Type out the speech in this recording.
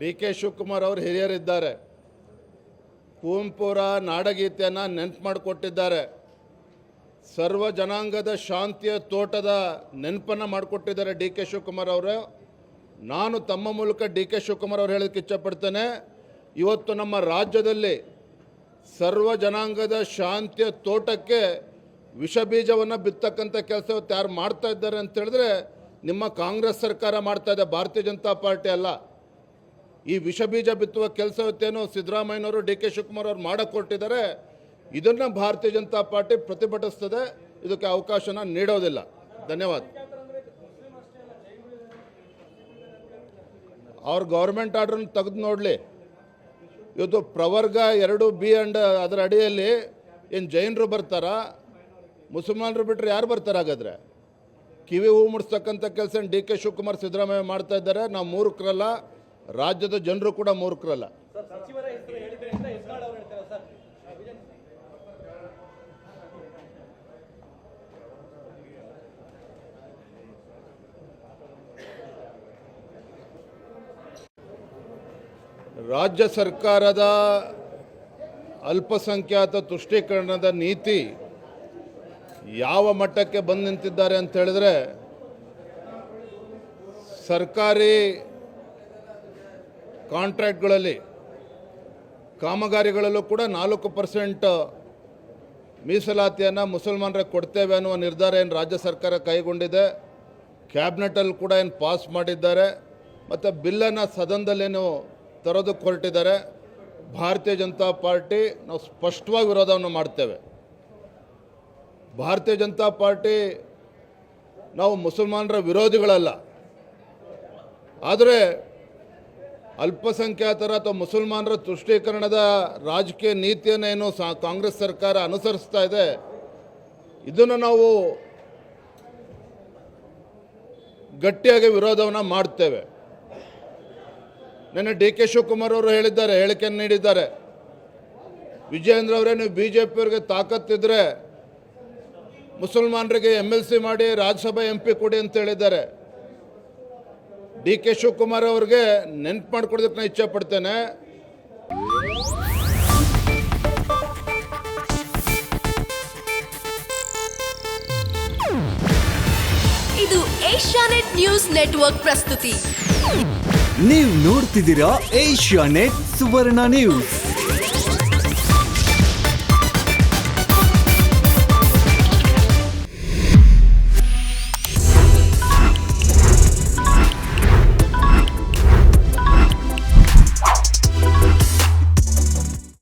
D K Shivakumar ಅವರು ಹಿರಿಯರಿದ್ದಾರೆ. ಕುವೆಂಪುರ ನಾಡಗೀತೆಯನ್ನು ನೆನ್ಪು ಮಾಡಿಕೊಟ್ಟಿದ್ದಾರೆ. ಸರ್ವ ಜನಾಂಗದ ಶಾಂತಿಯ ತೋಟದ ನೆನಪನ್ನು ಮಾಡಿಕೊಟ್ಟಿದ್ದಾರೆ ಡಿ ಕೆ ಶಿವಕುಮಾರ್ ಅವರು. ನಾನು ತಮ್ಮ ಮೂಲಕ ಡಿ ಕೆ ಶಿವಕುಮಾರ್ ಅವರು ಹೇಳೋಕ್ಕೆ ಇಚ್ಛಪಡ್ತೇನೆ. ಇವತ್ತು ನಮ್ಮ ರಾಜ್ಯದಲ್ಲಿ ಸರ್ವ ಜನಾಂಗದ ಶಾಂತಿಯ ತೋಟಕ್ಕೆ ವಿಷ ಬೀಜವನ್ನು ಬಿತ್ತಕ್ಕಂಥ ಕೆಲಸ ಯಾರು ಮಾಡ್ತಾ ಇದ್ದಾರೆ ಅಂತ ಹೇಳಿದ್ರೆ ನಿಮ್ಮ ಕಾಂಗ್ರೆಸ್ ಸರ್ಕಾರ ಮಾಡ್ತಾ ಇದೆ, ಭಾರತೀಯ ಜನತಾ ಪಾರ್ಟಿ ಅಲ್ಲ. ಈ ವಿಷ ಬೀಜ ಬಿತ್ತುವ ಕೆಲಸ ಇವತ್ತೇನು ಸಿದ್ದರಾಮಯ್ಯನವರು ಡಿ ಕೆ ಶಿವಕುಮಾರ್ ಅವರು ಮಾಡಿಕೊಟ್ಟಿದ್ದಾರೆ. ಕೊಟ್ಟಿದ್ದಾರೆ ಇದನ್ನು ಭಾರತೀಯ ಜನತಾ ಪಾರ್ಟಿ ಪ್ರತಿಭಟಿಸ್ತದೆ. ಇದಕ್ಕೆ ಅವಕಾಶನ ನೀಡೋದಿಲ್ಲ. ಧನ್ಯವಾದ. ಅವ್ರ ಗೌರ್ಮೆಂಟ್ ಆರ್ಡ್ರನ್ನ ತೆಗೆದು ನೋಡಲಿ. ಇವತ್ತು ಪ್ರವರ್ಗ ಎರಡು ಬಿ ಅಂಡ್ ಅದರ ಅಡಿಯಲ್ಲಿ ಏನು ಜೈನರು ಬರ್ತಾರಾ? ಮುಸಲ್ಮಾನರು ಬಿಟ್ಟರೆ ಯಾರು ಬರ್ತಾರೆ ಹಾಗಾದರೆ? ಕಿವಿ ಹೂ ಮುಡಿಸ್ತಕ್ಕಂಥ ಕೆಲಸ ಡಿ ಕೆ ಶಿವಕುಮಾರ್ ಸಿದ್ದರಾಮಯ್ಯ ಮಾಡ್ತಾ ಇದ್ದಾರೆ? ನಾವು ಮೂರ್ಖರಲ್ಲ ರಾಜ್ಯದ ಜನರು ಕೂಡ ಮೂರ್ಖರಲ್ಲ. ರಾಜ್ಯ ಸರ್ಕಾರದ ಅಲ್ಪಸಂಖ್ಯಾತ ತುಷ್ಟೀಕರಣದ ನೀತಿ ಯಾವ ಮಟ್ಟಕ್ಕೆ ಬಂದು ನಿಂತಿದ್ದಾರೆ ಅಂತ ಹೇಳಿದ್ರೆ, ಸರ್ಕಾರಿ ಕಾಂಟ್ರಾಕ್ಟ್ಗಳಲ್ಲಿ, ಕಾಮಗಾರಿಗಳಲ್ಲೂ ಕೂಡ ನಾಲ್ಕು ಪರ್ಸೆಂಟ್ ಮೀಸಲಾತಿಯನ್ನು ಮುಸಲ್ಮಾನರಿಗೆ ಕೊಡ್ತೇವೆ ಅನ್ನುವ ನಿರ್ಧಾರ ಏನು ರಾಜ್ಯ ಸರ್ಕಾರ ಕೈಗೊಂಡಿದೆ, ಕ್ಯಾಬಿನೆಟಲ್ಲಿ ಕೂಡ ಏನು ಪಾಸ್ ಮಾಡಿದ್ದಾರೆ, ಮತ್ತು ಬಿಲ್ಲನ್ನು ಸದನದಲ್ಲೇನು ತರೋದಕ್ಕೆ ಹೊರಟಿದ್ದಾರೆ ಭಾರತೀಯ ಜನತಾ ಪಾರ್ಟಿ ನಾವು ಸ್ಪಷ್ಟವಾಗಿ ವಿರೋಧವನ್ನು ಮಾಡ್ತೇವೆ. ಭಾರತೀಯ ಜನತಾ ಪಾರ್ಟಿ ನಾವು ಮುಸಲ್ಮಾನರ ವಿರೋಧಿಗಳಲ್ಲ. ಆದರೆ ಅಲ್ಪಸಂಖ್ಯಾತರ ಅಥವಾ ಮುಸಲ್ಮಾನರ ತುಷ್ಟೀಕರಣದ ರಾಜಕೀಯ ನೀತಿಯನ್ನು ಏನು ಸಾ ಕಾಂಗ್ರೆಸ್ ಸರ್ಕಾರ ಅನುಸರಿಸ್ತಾ ಇದೆ, ಇದನ್ನು ನಾವು ಗಟ್ಟಿಯಾಗಿ ವಿರೋಧವನ್ನು ಮಾಡ್ತೇವೆ. ನಿನ್ನೆ ಡಿ ಕೆ ಶಿವಕುಮಾರ್ ಅವರು ಹೇಳಿದ್ದಾರೆ, ಹೇಳಿಕೆಯನ್ನು ನೀಡಿದ್ದಾರೆ. ವಿಜಯೇಂದ್ರ ಅವರೇ, ನೀವು ಬಿ ಜೆ ಪಿಯವ್ರಿಗೆ ತಾಕತ್ತಿದ್ರೆ ಮುಸಲ್ಮಾನರಿಗೆ ಎಂ ಎಲ್ ಸಿ ಮಾಡಿ ರಾಜ್ಯಸಭಾ ಎಂ ಪಿ ಕೊಡಿ ಅಂತ ಹೇಳಿದ್ದಾರೆ. ಡಿ ಕೆ ಶಿವಕುಮಾರ್ ಅವ್ರಿಗೆ ನೆನ್ಪು ಮಾಡ್ಕೊಡೋದಕ್ಕೆ ನಾನು ಇಚ್ಛೆ ಪಡ್ತೇನೆ. ಇದು ಏಷ್ಯಾನೆಟ್ ನ್ಯೂಸ್ ನೆಟ್ವರ್ಕ್ ಪ್ರಸ್ತುತಿ. ನೀವು ನೋಡ್ತಿದ್ದೀರಾ ಏಷ್ಯಾನೆಟ್ ಸುವರ್ಣ ನ್ಯೂಸ್.